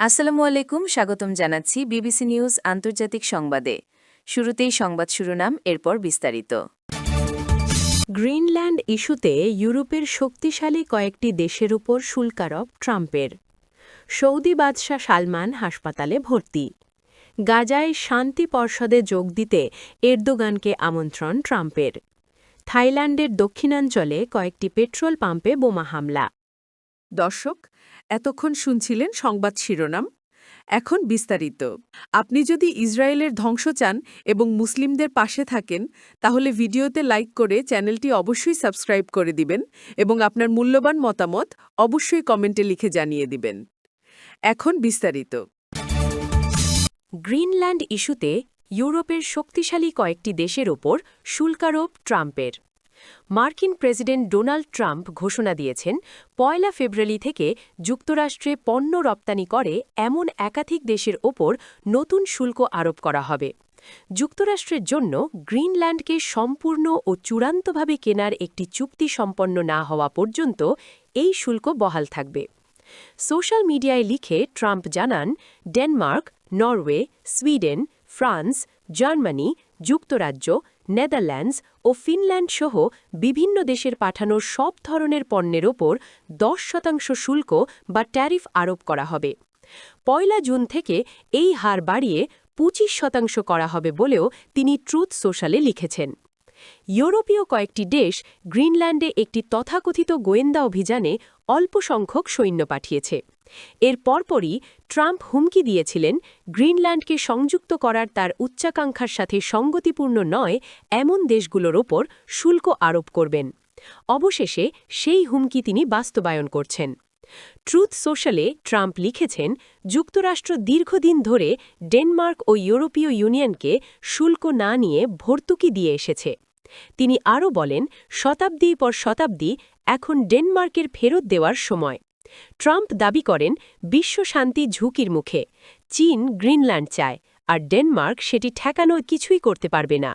আসসালামু আলাইকুম, স্বাগতম জানাচ্ছি বিবিসি নিউজ আন্তর্জাতিক সংবাদে। শুরুতেই সংবাদ শিরোনাম, এরপর বিস্তারিত। গ্রিনল্যান্ড ইস্যুতে ইউরোপের শক্তিশালী কয়েকটি দেশের উপর শুল্কারোপ ট্রাম্পের। সৌদি বাদশাহ সালমান হাসপাতালে ভর্তি। গাজায় শান্তি পর্ষদে যোগ দিতে এরদোগানকে আমন্ত্রণ ট্রাম্পের। থাইল্যান্ডের দক্ষিণাঞ্চলে কয়েকটি পেট্রোল পাম্পে বোমা হামলা। দর্শক, এতক্ষণ শুনছিলেন সংবাদ শিরোনাম। এখন বিস্তারিত। আপনি যদি ইসরায়েলের ধ্বংস চান এবং মুসলিমদের পাশে থাকেন, তাহলে ভিডিওতে লাইক করে চ্যানেলটি অবশ্যই সাবস্ক্রাইব করে দিবেন এবং আপনার মূল্যবান মতামত অবশ্যই কমেন্টে লিখে জানিয়ে দিবেন। এখন বিস্তারিত। গ্রিনল্যান্ড ইস্যুতে ইউরোপের শক্তিশালী কয়েকটি দেশের ওপর শুল্কারোপ ট্রাম্পের। মার্কিন প্রেসিডেন্ট ডোনাল্ড ট্রাম্প ঘোষণা দিয়েছেন, পয়লা ফেব্রুয়ারি থেকে যুক্তরাষ্ট্রে পণ্য রপ্তানি করে এমন একাধিক দেশের ওপর নতুন শুল্ক আরোপ করা হবে। যুক্তরাষ্ট্রের জন্য গ্রিনল্যান্ডকে সম্পূর্ণ ও চূড়ান্তভাবে কেনার একটি চুক্তি সম্পন্ন না হওয়া পর্যন্ত এই শুল্ক বহাল থাকবে। সোশ্যাল মিডিয়ায় লিখে ট্রাম্প জানান, Denmark, Norway, Sweden, France, Germany, যুক্তরাজ্য নেদারল্যান্ডস ও ফিনল্যান্ড সহ বিভিন্ন দেশের পাঠানো সব ধরনের পণ্যের ওপর দশ শতাংশ শুল্ক বা ট্যারিফ আরোপ করা হবে। পয়লা জুন থেকে এই হার বাড়িয়ে পঁচিশ শতাংশ করা হবে বলেও তিনি ট্রুথ সোশ্যালে লিখেছেন। ইউরোপীয় কয়েকটি দেশ গ্রিনল্যান্ডে একটি তথাকথিত গোয়েন্দা অভিযানে অল্প সংখ্যক সৈন্য পাঠিয়েছে। এর পরপরই ট্রাম্প হুমকি দিয়েছিলেন গ্রিনল্যান্ডকে সংযুক্ত করার তার উচ্চাকাঙ্ক্ষার সাথে সঙ্গতিপূর্ণ নয় এমন দেশগুলোর ওপর শুল্ক আরোপ করবেন। অবশেষে সেই হুমকি তিনি বাস্তবায়ন করছেন। ট্রুথ সোশ্যালে ট্রাম্প লিখেছেন, যুক্তরাষ্ট্র দীর্ঘদিন ধরে ডেনমার্ক ও ইউরোপীয় ইউনিয়নকে শুল্ক না নিয়ে ভর্তুকি দিয়ে এসেছে। তিনি আরও বলেন, শতাব্দী পর শতাব্দী এখন ডেনমার্কের ফেরত দেওয়ার সময়। ট্রাম্প দাবি করেন, বিশ্ব শান্তি ঝুঁকির মুখে। চীন গ্রিনল্যান্ড চায়, আর ডেনমার্ক সেটি ঠেকানো কিছুই করতে পারবে না।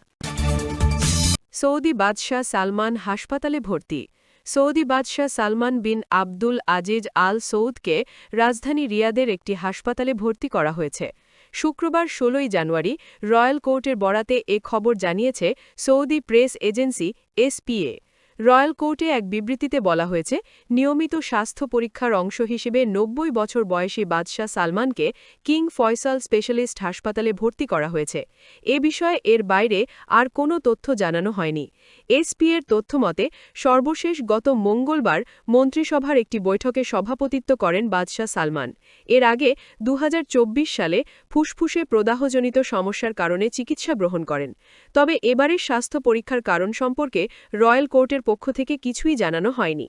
সৌদি বাদশাহ সালমান হাসপাতালে ভর্তি। সৌদি বাদশাহ সালমান বিন আব্দুল আজিজ আল সৌদকে রাজধানী রিয়াদের একটি হাসপাতালে ভর্তি করা হয়েছে। শুক্রবার ১৬ই জানুয়ারি রয়্যাল কোর্টের বরাতে এ খবর জানিয়েছে Saudi press agency, SPA. Royal কোর্টে এক বিবৃতিতে বলা হয়েছে, নিয়মিত স্বাস্থ্য পরীক্ষার অংশ হিসেবে নব্বই বছর বয়সী বাদশাহ সালমানকে কিং ফয়সাল স্পেশালিস্ট হাসপাতালে ভর্তি করা হয়েছে। এ বিষয়ে এর বাইরে আর কোনো তথ্য জানানো হয়নি। এসপিএর তথ্যমতে সর্বশেষ গত মঙ্গলবার মন্ত্রিসভার একটি বৈঠকে সভাপতিত্ব করেন বাদশাহ সালমান। এর আগে দু হাজার চব্বিশ সালে ফুসফুসে প্রদাহজনিত সমস্যার কারণে চিকিৎসা গ্রহণ করেন। তবে এবারের স্বাস্থ্য পরীক্ষার কারণ সম্পর্কে রয়্যাল কোর্টের পক্ষ থেকে কিছুই জানানো হয়নি।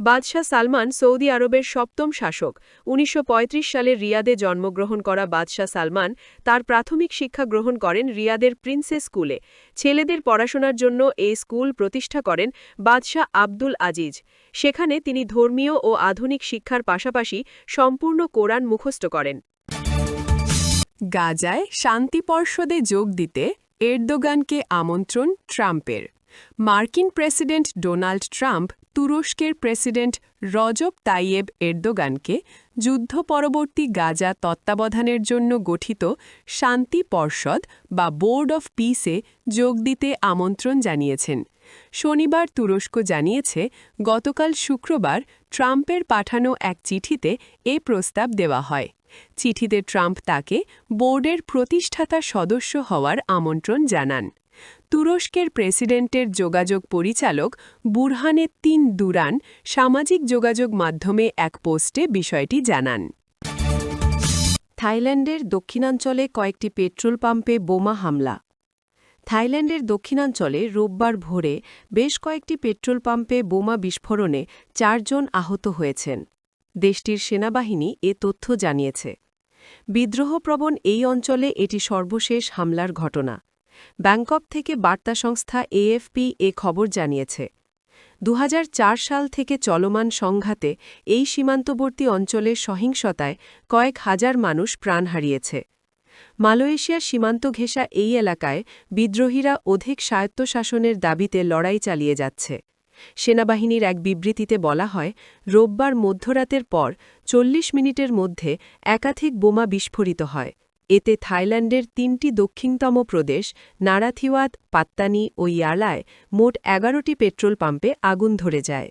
বাদশাহ সালমান সৌদি আরবের সপ্তম শাসক। উনিশশো পঁয়ত্রিশ সালে রিয়াদে জন্মগ্রহণ করা বাদশাহ সালমান তার প্রাথমিক শিক্ষা গ্রহণ করেন রিয়াদের প্রিন্সেস স্কুলে। ছেলেদের পড়াশোনার জন্য এই স্কুল প্রতিষ্ঠা করেন বাদশাহ আব্দুল আজিজ। সেখানে তিনি ধর্মীয় ও আধুনিক শিক্ষার পাশাপাশি সম্পূর্ণ কোরআন মুখস্থ করেন। গাজায় শান্তি পর্ষদে যোগ দিতে এরদোগানকে আমন্ত্রণ ট্রাম্পের। মার্কিন প্রেসিডেন্ট ডোনাল্ড ট্রাম্প তুরস্কের প্রেসিডেন্ট রজব তাইয়েব এরদোগানকে যুদ্ধ পরবর্তী গাজা তত্ত্বাবধানের জন্য গঠিত শান্তি পর্ষদ বা বোর্ড অফ পিসে যোগ দিতে আমন্ত্রণ জানিয়েছেন। শনিবার তুরস্ক জানিয়েছে, গতকাল শুক্রবার ট্রাম্পের পাঠানো এক চিঠিতে এ প্রস্তাব দেওয়া হয়। চিঠিতে ট্রাম্প তাকে বোর্ডের প্রতিষ্ঠাতা সদস্য হওয়ার আমন্ত্রণ জানান। তুরস্কের প্রেসিডেন্টের যোগাযোগ পরিচালক বুরহানে তিন দুরান সামাজিক যোগাযোগ মাধ্যমে এক পোস্টে বিষয়টি জানান। থাইল্যান্ডের দক্ষিণাঞ্চলে কয়েকটি পেট্রোল পাম্পে বোমা হামলা। থাইল্যান্ডের দক্ষিণাঞ্চলে রোববার ভোরে বেশ কয়েকটি পেট্রোল পাম্পে বোমা বিস্ফোরণে চারজন আহত হয়েছেন। দেশটির সেনাবাহিনী এ তথ্য জানিয়েছে। বিদ্রোহপ্রবণ এই অঞ্চলে এটি সর্বশেষ হামলার ঘটনা। ব্যাংকক থেকে বার্তা সংস্থা এএফপি এ খবর জানিয়েছে। দু হাজার চার সাল থেকে চলমান সংঘাতে এই সীমান্তবর্তী অঞ্চলের সহিংসতায় কয়েক হাজার মানুষ প্রাণ হারিয়েছে। মালয়েশিয়ার সীমান্ত ঘেঁষা এই এলাকায় বিদ্রোহীরা অধিক স্বায়ত্তশাসনের দাবিতে লড়াই চালিয়ে যাচ্ছে। সেনাবাহিনীর এক বিবৃতিতে বলা হয়, রোববার মধ্যরাতের পর চল্লিশ মিনিটের মধ্যে একাধিক বোমা বিস্ফোরিত হয়। এতে থাইল্যান্ডের তিনটি দক্ষিণতম প্রদেশ নারাথিওয়াত পাত্তানি ও ইয়ালায় মোট এগারোটি পেট্রোল পাম্পে আগুন ধরে যায়।